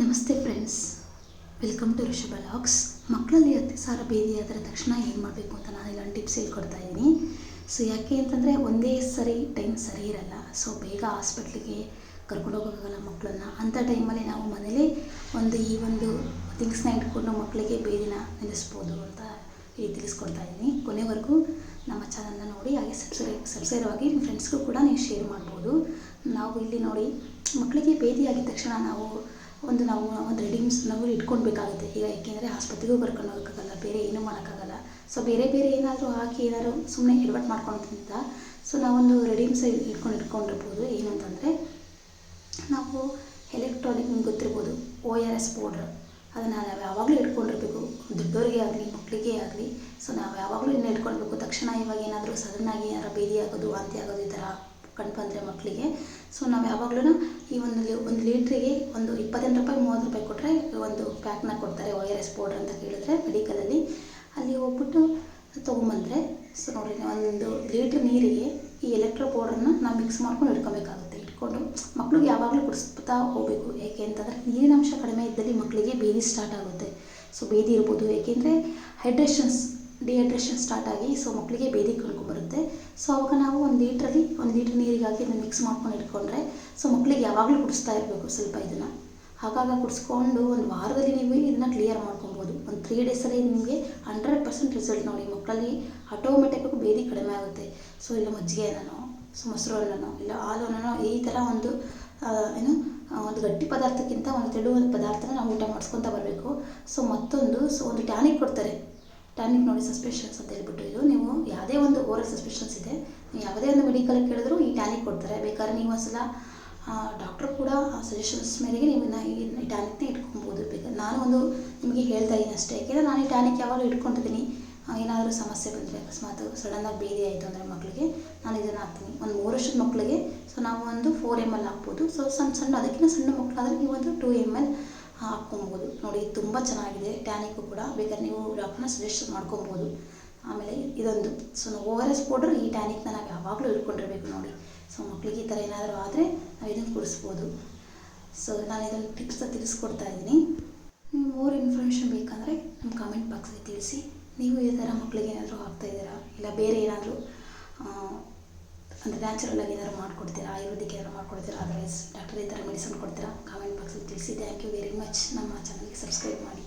ನಮಸ್ತೆ friends welcome to Rishabh logs ಮಕ್ಕಳಲ್ಲಿ ಅತಿಸಾರ ಭೇದಿ ಆದ ತಕ್ಷಣ ಏನು ಮಾಡಬೇಕು ಅಂತ ನಾನು ಇಲ್ಲೊಂದು ಟಿಪ್ಸ್ ಹೇಳ್ಕೊಡ್ತಾ ಇದ್ದೀನಿ ಸೊ ಯಾಕೆ ಅಂತಂದರೆ ಒಂದೇ ಸರಿ ಟೈಮ್ ಸರಿ ಇರಲ್ಲ. ಸೊ ಬೇಗ ಹಾಸ್ಪಿಟ್ಲಿಗೆ ಕರ್ಕೊಂಡು ಹೋಗೋಕ್ಕಾಗಲ್ಲ ಮಕ್ಕಳನ್ನ. ಅಂಥ ಟೈಮಲ್ಲಿ ನಾವು ಮನೇಲಿ ಒಂದು ಈ ಒಂದು ಥಿಂಗ್ಸ್ನ ಇಟ್ಕೊಂಡು ಮಕ್ಕಳಿಗೆ ಬೇದಿನ ನಿಲ್ಲಿಸ್ಬೋದು ಅಂತ ಈ ತಿಳಿಸ್ಕೊಡ್ತಾ ಇದ್ದೀನಿ ಕೊನೆವರೆಗೂ ನಮ್ಮ ಚಾನಲ್ನ ನೋಡಿ, ಹಾಗೆ ಸಬ್ಸ್ಕ್ರೈಬ್ ಸಬ್ಸ್ಕ್ರೈಬ್ ಆಗಿ ನಿಮ್ಮ ಫ್ರೆಂಡ್ಸ್ಗೂ ಕೂಡ ನೀವು ಶೇರ್ ಮಾಡ್ಬೋದು. ನಾವು ಇಲ್ಲಿ ನೋಡಿ, ಮಕ್ಕಳಿಗೆ ಬೇದಿ ಆಗಿದ ತಕ್ಷಣ ನಾವು ಒಂದು ನಾವು, ಒಂದು ರೆಡಿಮ್ಸ್ ನಾವು ಇಟ್ಕೊಳ್ಬೇಕಾಗುತ್ತೆ. ಈಗ ಏಕೆಂದರೆ ಆಸ್ಪತ್ರೆಗೂ ಕರ್ಕೊಂಡು ಹೋಗೋಕ್ಕಾಗಲ್ಲ, ಬೇರೆ ಏನೂ ಮಾಡೋಕ್ಕಾಗಲ್ಲ. ಸೊ ಬೇರೆ ಬೇರೆ ಏನಾದರೂ ಹಾಕಿ ಏನಾದ್ರು ಸುಮ್ಮನೆ ಎಡವಟ್ಟು ಮಾಡ್ಕೊಳೋದ್ರಿಂದ ಸೊ, ನಾವೊಂದು ರೆಡಿಮ್ಸ್ ಇಟ್ಕೊಂಡು ಇಟ್ಕೊಂಡಿರ್ಬೋದು. ಏನಂತಂದರೆ ನಾವು ಎಲೆಕ್ಟ್ರಾನಿಕ್ ನಿಮ್ಗೆ ಗೊತ್ತಿರ್ಬೋದು ಒ ಆರ್ ಎಸ್ ಪೌಡ್ರ್ ಅದನ್ನು ನಾವು ಯಾವಾಗಲೂ ಇಟ್ಕೊಂಡಿರ್ಬೇಕು. ದೊಡ್ಡವರಿಗೆ ಆಗಲಿ ಮಕ್ಕಳಿಗೆ ಆಗಲಿ, ಸೊ, ನಾವು ಯಾವಾಗಲೂ ಇದನ್ನ ಇಟ್ಕೊಳ್ಬೇಕು. ತಕ್ಷಣ ಇವಾಗ ಏನಾದರೂ ಸಡನ್ನಾಗಿ ಏನಾರು ಬೇದಿ ಆಗೋದು, ವಾಂತಿ ಆಗೋದು ಈ ಥರ ಕಂಡು ಬಂದರೆ ಮಕ್ಕಳಿಗೆ ಸೊ, ನಾವು ಯಾವಾಗಲೂ ಈ ಒಂದು ಲೀಟ್ರಿಗೆ ಒಂದು ಇಪ್ಪತ್ತೆಂಟು ರೂಪಾಯಿ, ಮೂವತ್ತು ರೂಪಾಯಿ ಕೊಟ್ಟರೆ ಒಂದು ಪ್ಯಾಕ್ನ ಕೊಡ್ತಾರೆ ಓ ಆರ್ ಎಸ್ ಪೌಡ್ರ್ ಅಂತ ಕೇಳಿದ್ರೆ ಮೆಡಿಕಲಲ್ಲಿ. ಅಲ್ಲಿ ಹೋಗ್ಬಿಟ್ಟು ತೊಗೊಂಬಂದರೆ, ಸೊ ನೋಡಿ, ಒಂದು ಲೀಟ್ರ್ ನೀರಿಗೆ ಈ ಎಲೆಕ್ಟ್ರೋ ಪೌಡ್ರನ್ನ ನಾವು ಮಿಕ್ಸ್ ಮಾಡ್ಕೊಂಡು ಇಟ್ಕೊಬೇಕಾಗುತ್ತೆ. ಇಟ್ಕೊಂಡು ಮಕ್ಳಿಗೆ ಯಾವಾಗಲೂ ಕುಡಿಸ್ತಾ ಹೋಗಬೇಕು. ಏಕೆ ಅಂತಂದರೆ ನೀರಿನ ಅಂಶ ಕಡಿಮೆ ಇದ್ದಲ್ಲಿ ಮಕ್ಕಳಿಗೆ ಬೇದಿ ಸ್ಟಾರ್ಟ್ ಆಗುತ್ತೆ. ಸೊ ಬೇದಿ ಇರ್ಬೋದು, ಏಕೆಂದರೆ ಹೈಡ್ರೇಷನ್ಸ್ ಡಿಹೈಡ್ರೇಷನ್ ಸ್ಟಾರ್ಟ್ ಆಗಿ, ಸೊ ಮಕ್ಕಳಿಗೆ ಬೇದಿ ಕಳ್ಕೊಂಡ್ಬರುತ್ತೆ ಸೊ ಅವಾಗ ನಾವು ಒಂದು ಲೀಟ್ರಲ್ಲಿ, ಒಂದು ಲೀಟ್ರ್ ನೀರಿಗೆ ಹಾಕಿ ಇದನ್ನು ಮಿಕ್ಸ್ ಮಾಡ್ಕೊಂಡು ಇಟ್ಕೊಂಡ್ರೆ ಸೊ ಮಕ್ಕಳಿಗೆ ಯಾವಾಗಲೂ ಕುಡಿಸ್ತಾ ಇರಬೇಕು ಸ್ವಲ್ಪ ಇದನ್ನು. ಆಗಾಗ ಕುಡಿಸ್ಕೊಂಡು ಒಂದು ವಾರದಲ್ಲಿ ನೀವು ಇದನ್ನ ಕ್ಲಿಯರ್ ಮಾಡ್ಕೊಬೋದು. ಒಂದು ತ್ರೀ ಡೇಸಲ್ಲಿ ನಿಮಗೆ ಹಂಡ್ರೆಡ್ ಪರ್ಸೆಂಟ್ ರಿಸಲ್ಟ್ ನೋಡಿ ಮಕ್ಕಳಲ್ಲಿ ಆಟೋಮೆಟಿಕ್ಕಾಗಿ ಬೇದಿ ಕಡಿಮೆ ಆಗುತ್ತೆ. ಸೊ ಇಲ್ಲ ಮಜ್ಜಿಗೆ ಅನ್ನೋ ಸೊ ಮೊಸರು ಅನ್ನೋ ಇಲ್ಲ ಹಾಲು ಅನ್ನೋ ಈ ಥರ ಒಂದು ಏನು ಒಂದು ಗಟ್ಟಿ ಪದಾರ್ಥಕ್ಕಿಂತ ಒಂದು ತೆಳು ಪದಾರ್ಥನ ನಾವು ಊಟ ಮಾಡಿಸ್ಕೊತ ಬರಬೇಕು. ಸೊ ಮತ್ತೊಂದು ಸೊ ಒಂದು ಟ್ಯಾನಿಕ್ ಕೊಡ್ತಾರೆ. ಟ್ಯಾನಿಕ್ ನೋಡಿ ಸಸ್ಪೆಷನ್ಸ್ ಅಂತ ಹೇಳ್ಬಿಟ್ಟು ಇದು. ನೀವು ಯಾವುದೇ ಒಂದು ಓರಲ್ ಸಸ್ಪೆಷನ್ಸ್ ಇದೆ. ಯಾವುದೇ ಒಂದು ಮೆಡಿಕಲ್ ಕೇಳಿದ್ರು ಈ ಟ್ಯಾನಿಕ್ ಕೊಡ್ತಾರೆ. ಬೇಕಾದ್ರೆ ನೀವು ಒಂದ್ಸಲ ಡಾಕ್ಟ್ರು ಕೂಡ ಸಜೆಷನ್ಸ್ ಮೇರೆಗೆ ನೀವು ಈ ಟ್ಯಾನಿಕ್ನ ಇಟ್ಕೊಬೋದು. ಬೇಕಾದ್ರೆ ನಾನು ಒಂದು ನಿಮಗೆ ಹೇಳ್ತಾ ಇದ್ದೀನಿ ಅಷ್ಟೇ. ಯಾಕೆಂದರೆ ನಾನು ಈ ಟ್ಯಾನಿಕ್ ಯಾವಾಗಲೂ ಇಟ್ಕೊಂಡಿದ್ದೀನಿ. ಏನಾದರೂ ಸಮಸ್ಯೆ ಬಂದರೆ ಅಕಸ್ಮಾತ್ ಸಡನ್ನಾಗಿ ಬೇದಿ ಆಯಿತು ಅಂದರೆ ಮಕ್ಕಳಿಗೆ ನಾನು ಇದನ್ನು ಹಾಕ್ತೀನಿ. ಒಂದು ಮೂರು ವರ್ಷದ ಮಕ್ಕಳಿಗೆ ಸೊ ನಾವು ಒಂದು ಫೋರ್ ಎಂ ಎಲ್ ಹಾಕ್ಬೋದು. ಸೊ ಸಣ್ಣ ಸಣ್ಣ, ಅದಕ್ಕಿಂತ ಸಣ್ಣ ಮಕ್ಕಳಾದರೆ ನೀವು ಒಂದು ಟೂ ಎಂ ಎಲ್ ಹಾಕ್ಕೊಬೋದು. ನೋಡಿ, ತುಂಬ ಚೆನ್ನಾಗಿದೆ ಟ್ಯಾನಿಕ್ಕು ಕೂಡ. ಬೇಕಾದ್ರೆ ನೀವು ಡಾಕ್ಟ್ರನ್ನ ಸಜೆಸ್ಟ್ ಮಾಡ್ಕೊಬೋದು. ಆಮೇಲೆ ಇದೊಂದು. So O R S powder ಈ ಟ್ಯಾನಿಕ್ನ ನಾವು ಯಾವಾಗಲೂ ಇಟ್ಕೊಂಡಿರ್ಬೇಕು ನೋಡಿ. ಸೊ ಮಕ್ಕಳಿಗೆ ಈ ಥರ ಏನಾದರೂ ಆದರೆ ನಾವು ಇದನ್ನು ಕೊಡಿಸ್ಬೋದು. ಸೊ ನಾನು ಇದರಲ್ಲಿ ಟಿಪ್ಸ್ನ ತಿಳಿಸ್ಕೊಡ್ತಾ ಇದ್ದೀನಿ. ನೀವು ಮೋರ್ ಇನ್ಫಾರ್ಮೇಷನ್ ಬೇಕಂದರೆ ನಮ್ಮ ಕಾಮೆಂಟ್ ಬಾಕ್ಸಲ್ಲಿ ತಿಳಿಸಿ. ನೀವು ಈ ಥರ ಮಕ್ಕಳಿಗೆ ಏನಾದರೂ ಹಾಕ್ತಾ ಇದ್ದೀರಾ? ಇಲ್ಲ ಬೇರೆ ಏನಾದರೂ ಅಂದರೆ ನ್ಯಾಚುರಲ್ ಆಗಿ ಏನಾದ್ರು ಮಾಡ್ಕೊಡ್ತೀರಾ? ಆಯುರ್ವೇದಿಕ್ ಏನಾದ್ರು ಮಾಡ್ಕೊಡ್ತೀರಾ? ಅದರ್ವೈಸ್ ಡಾಕ್ಟರ್ ಈ ಥರ ಮೆಡಿಸಿನ್ ಕೊಡ್ತೀರಾ? ಕಾಮೆಂಟ್ ಬಾಕ್ಸಲ್ಲಿ ತಿಳಿಸಿ. ಥ್ಯಾಂಕ್ ಯು ವೆರಿ ಮಚ್ ನಮ್ಮ ಚಾನಲ್ಗೆ ಸಬ್ಸ್ಕ್ರೈಬ್ ಮಾಡಿ.